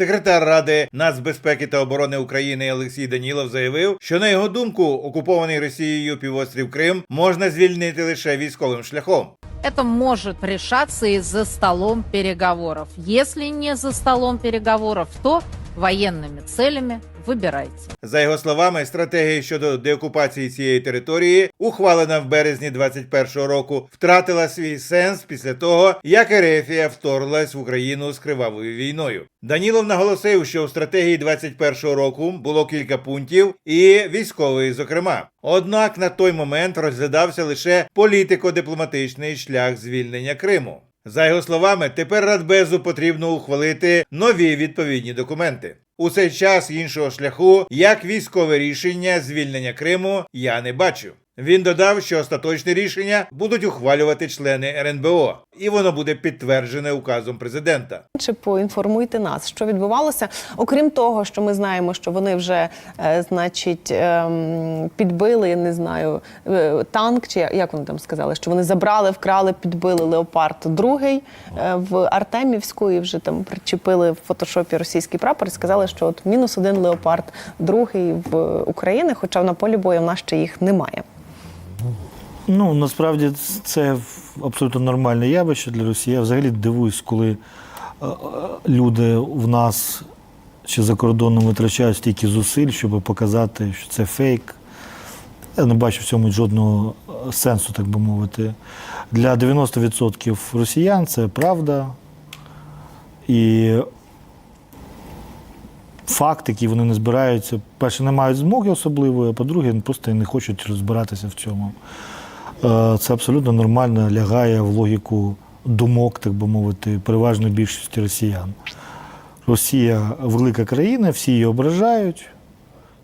Секретар Ради нацбезпеки та оборони України Олексій Данілов заявив, що на його думку окупований Росією півострів Крим можна звільнити лише військовим шляхом. Это может решаться и за столом переговоров. Если не за столом переговоров, то военными целями выбирайте. За його словами, стратегія щодо деокупації цієї території, ухвалена в березні 21-го року, втратила свій сенс після того, як Ерефія вторглась в Україну з кривавою війною. Данілов наголосив, що в стратегії 21-го року було кілька пунктів, і військовий, зокрема. Однак на той момент розглядався лише політико-дипломатичний шлях звільнення Криму. За його словами, тепер Радбезу потрібно ухвалити нові відповідні документи. У цей час іншого шляху, як військове рішення звільнення Криму, я не бачу. Він додав, що остаточне рішення будуть ухвалювати члени РНБО, і воно буде підтверджене указом президента. Чи поінформуйте нас, що відбувалося? Окрім того, що ми знаємо, що вони вже, е, значить, ем, підбили, не знаю, е, танк, чи як вони там сказали, що вони забрали, вкрали, підбили леопард другий е, в Артемівську і вже там причепили в фотошопі російський прапор і сказали, що от мінус один леопард, другий в Україні, хоча на полі бою в нас ще їх немає. Ну, насправді це абсолютно нормальне явище для Росії. Я взагалі дивуюсь, коли е, е, люди в нас чи за кордоном витрачають стільки зусиль, щоб показати, що це фейк. Я не бачу в цьому жодного е, сенсу, так би мовити. Для 90% росіян це правда. І факт, який вони не збираються, перше, не мають змоги особливої, а по-друге, просто не хочуть розбиратися в цьому. Е, Це абсолютно нормально лягає в логіку думок, так би мовити, переважної більшості росіян. Росія велика країна, всі її ображають.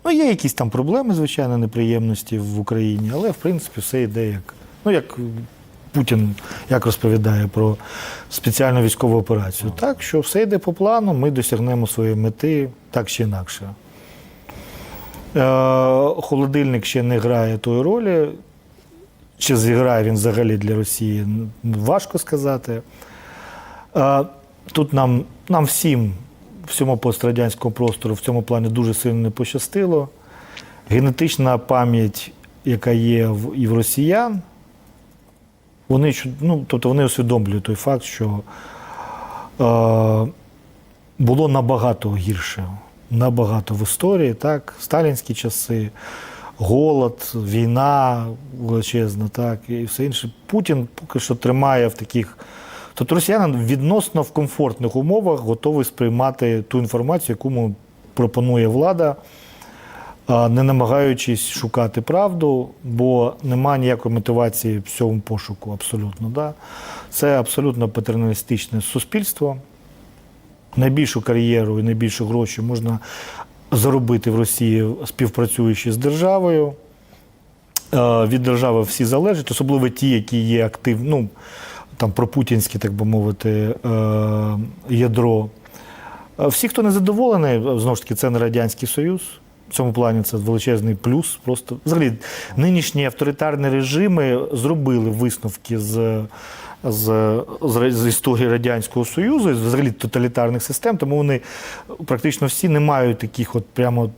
Ну, є якісь там проблеми, звичайно, неприємності в Україні, але в принципі все йде як. Ну, як Путін як розповідає про спеціальну військову операцію. Так, що все йде по плану, ми досягнемо своєї мети так чи інакше. Е, холодильник ще не грає тої ролі. Чи зіграє він взагалі для Росії, важко сказати. Тут нам, нам всім, всьому пострадянському простору в цьому плані дуже сильно не пощастило. Генетична пам'ять, яка є в, і в росіян, вони, ну, тобто вони усвідомлюють той факт, що е, було набагато гірше, набагато в історії, так, сталінські часи, голод, війна величезна, так, і все інше. Путін поки що тримає в таких. Тобто росіяни відносно в комфортних умовах готові сприймати ту інформацію, яку йому пропонує влада, не намагаючись шукати правду, бо немає ніякої мотивації в цьому пошуку абсолютно. Да? Це абсолютно патерналістичне суспільство. Найбільшу кар'єру і найбільше гроші можна заробити в Росії, співпрацюючи з державою. Е, Від держави всі залежать, особливо ті, які є активні, ну там пропутінське, так би мовити, е, ядро. Е, Всі, хто не задоволений, знову ж таки, це не Радянський Союз. В цьому плані це величезний плюс. Просто взагалі нинішні авторитарні режими зробили висновки з, з, з, з історії Радянського Союзу, і взагалі тоталітарних систем, тому вони практично всі не мають таких от прямо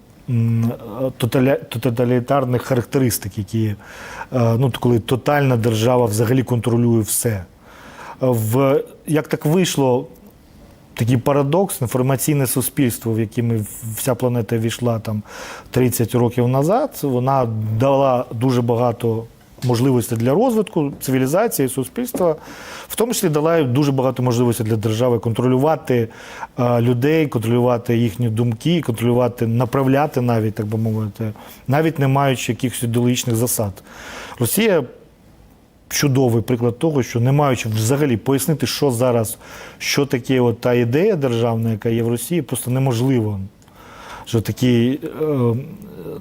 тоталітарних характеристик, які е, ну, коли тотальна держава взагалі контролює все. В, як так вийшло, такий парадокс, інформаційне суспільство, в яке ми вся планета війшла там 30 років назад, вона дала дуже багато можливостей для розвитку цивілізації, суспільства, в тому числі дала дуже багато можливостей для держави контролювати людей, контролювати їхні думки, контролювати, направляти навіть, так би мовити, навіть не маючи якихось ідеологічних засад. Росія чудовий приклад того, що не маючи взагалі пояснити, що зараз, що таке от та ідея державна, яка є в Росії, просто неможливо. Що такі, е,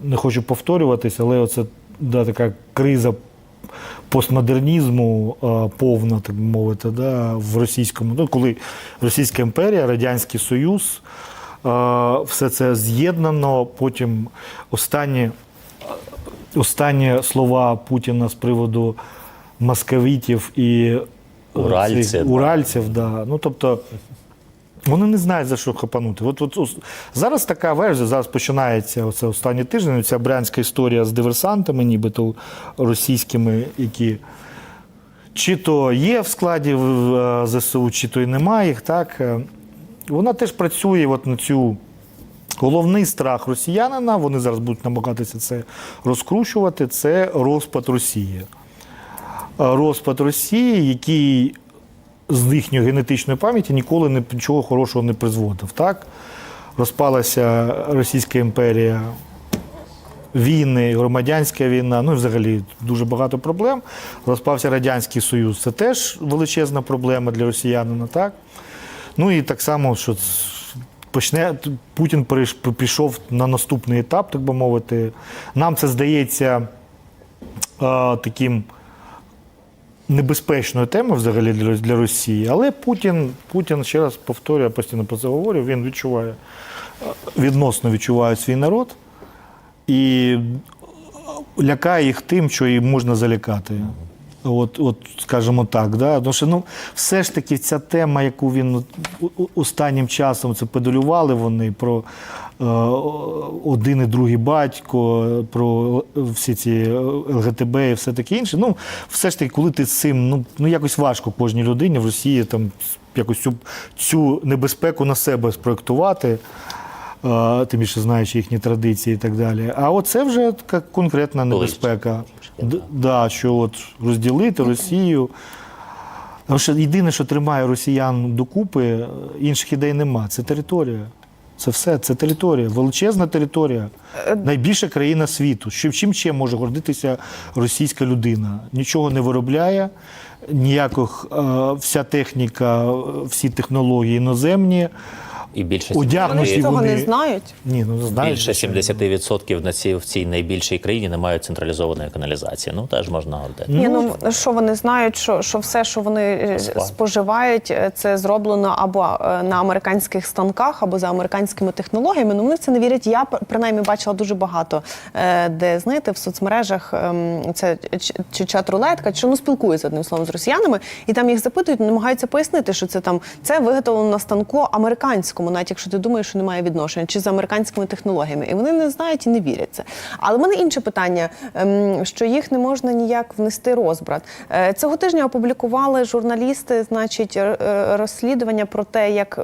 не хочу повторюватися, але оце да, така криза постмодернізму е, повна, так би мовити, да, в російському, ну, коли Російська імперія, Радянський Союз, е, все це з'єднано, потім останні останні слова Путіна з приводу московитів і е, Уральців, цих да. уральців да. Ну, тобто, Вони не знають за що хапанути. От, от, ос- зараз така версія, зараз починається оце останній тиждень, ця брянська історія з диверсантами, нібито російськими, які чи то є в складі е, ЗСУ, чи то і немає їх. Так? Е, Вона теж працює от на цю. Головний страх росіянина, вони зараз будуть намагатися це розкручувати, це розпад Росії. Е, Розпад Росії, який з їхньої генетичної пам'яті ніколи нічого хорошого не призводив. Так? Розпалася Російська імперія, війни, громадянська війна, ну і взагалі дуже багато проблем. Розпався Радянський Союз. Це теж величезна проблема для росіянина. Так? Ну і так само, що почне Путін пішов на наступний етап, так би мовити. Нам це здається е, таким небезпечною темою взагалі для, для Росії. Але Путін, Путін, ще раз повторюю, постійно про це говорю, він відчуває, е, відносно відчуває свій народ і лякає їх тим, що їм можна залякати. От, от, скажімо так, да? Тому що ну, все ж таки ця тема, яку він останнім часом це педалювали вони про е, один і другий батько, про всі ці ЛГТБ і все таке інше. Ну, все ж таки, коли ти з цим, ну, ну якось важко кожній людині в Росії там якось цю, цю небезпеку на себе спроектувати. Е, Тим більше знаючи їхні традиції і так далі. А оце вже така конкретна небезпека. Д- да, що от розділити Росію. Тому що єдине, що тримає росіян докупи, е, інших ідей нема. Це територія. Це все, це територія, величезна територія, найбільша країна світу. Що чим ще може гордитися російська людина? Нічого не виробляє, ніяких е, вся техніка, е, всі технології іноземні. І більше Вони Одягнуті ж цього вони- не знають. Ні, ну знаєш. більше 70% на цій в цій найбільшій країні не мають централізованої каналізації. Ну теж можна говорити. Ні, ну що вони знають, що, що все, що вони е, Склад. споживають, е, це зроблено або е, на американських станках, або за американськими технологіями. Ну вони в це не вірять. Я пр- принаймні бачила дуже багато, е, де знаєте, в соцмережах ем, це ч- чи чат рулетка, чи ну спілкуються одним словом з росіянами, і там їх запитують, намагаються пояснити, що це там це виготовлено на станку американському, навіть якщо ти думаєш, що немає відношення, чи з американськими технологіями, і вони не знають і не вірять це. Але в мене інше питання, ем, що їх не можна ніяк внести розбрат. Е, Цього тижня опублікували журналісти, значить, е, розслідування про те, як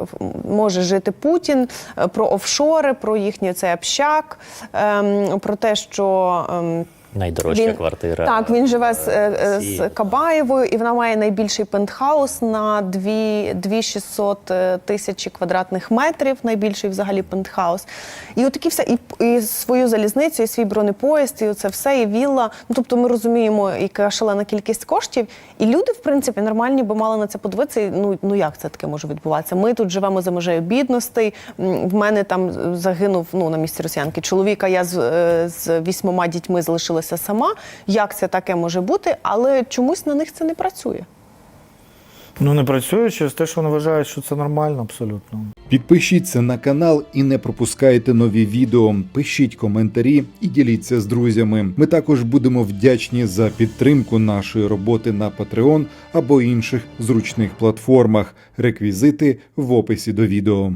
може жити Путін, е, про офшори, про їхній цей общак, ем, про те, що. Найдорожча квартира. Так, він живе з, е, е, з Кабаєвою, і вона має найбільший пентхаус на 2, 2600 е, тисячі квадратних метрів, найбільший взагалі пентхаус. І отакі все, і, і свою залізницю, і свій бронепоїзд, і це все, і вілла. Ну тобто ми розуміємо, яка шалена кількість коштів. І люди, в принципі, нормальні би мали на це подивитися. І, Ну, ну як це таке може відбуватися? Ми тут живемо за межею бідностей. В мене там загинув ну, на місці росіянки чоловіка. Я з, з вісьмома дітьми залишилася сама. Як це таке може бути? Але чомусь на них це не працює. Ну не працює через те, що вони вважають, що це нормально абсолютно. Підпишіться на канал і не пропускайте нові відео. Пишіть коментарі і діліться з друзями. Ми також будемо вдячні за підтримку нашої роботи на Patreon або інших зручних платформах. Реквізити в описі до відео.